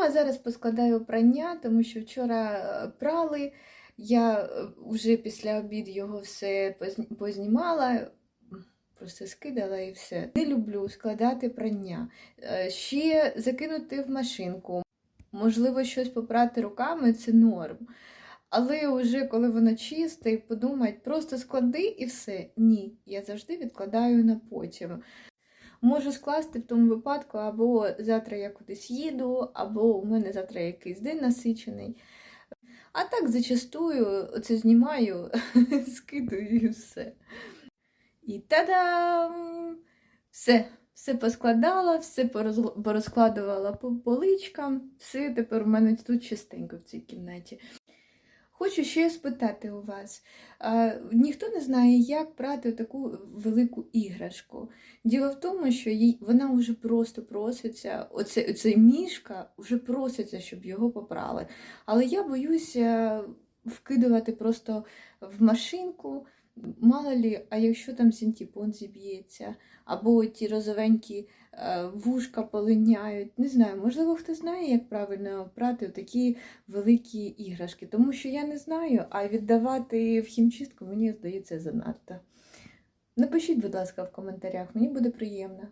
а зараз поскладаю прання, тому що вчора е, прали. Я е, вже після обіду його все познімала, просто скидала і все. Не люблю складати прання. Е, Ще закинути в машинку. Можливо, щось попрати руками це норм. Але вже коли воно чисте, і подумать, просто склади і все. Ні, я завжди відкладаю на потім. Можу скласти в тому випадку, або завтра я кудись їду, або у мене завтра якийсь день насичений. А так зачастую оце знімаю, скидаю і все. І та-дам! Все, все поскладала, все порозкладувала по поличкам, все тепер у мене тут чистенько в цій кімнаті. Хочу ще спитати у вас. А, ніхто не знає, як брати таку велику іграшку. Діло в тому, що їй, вона вже просто проситься, оце, оцей мішка вже проситься, щоб його попрали. Але я боюся вкидувати просто в машинку. Мало лі, а якщо там сінтіпон зіб'ється, або ті розовенькі е, вушка полиняють. Не знаю, можливо, хто знає, як правильно прати такі великі іграшки, тому що я не знаю, а віддавати в хімчистку мені здається занадто. Напишіть, будь ласка, в коментарях, мені буде приємно.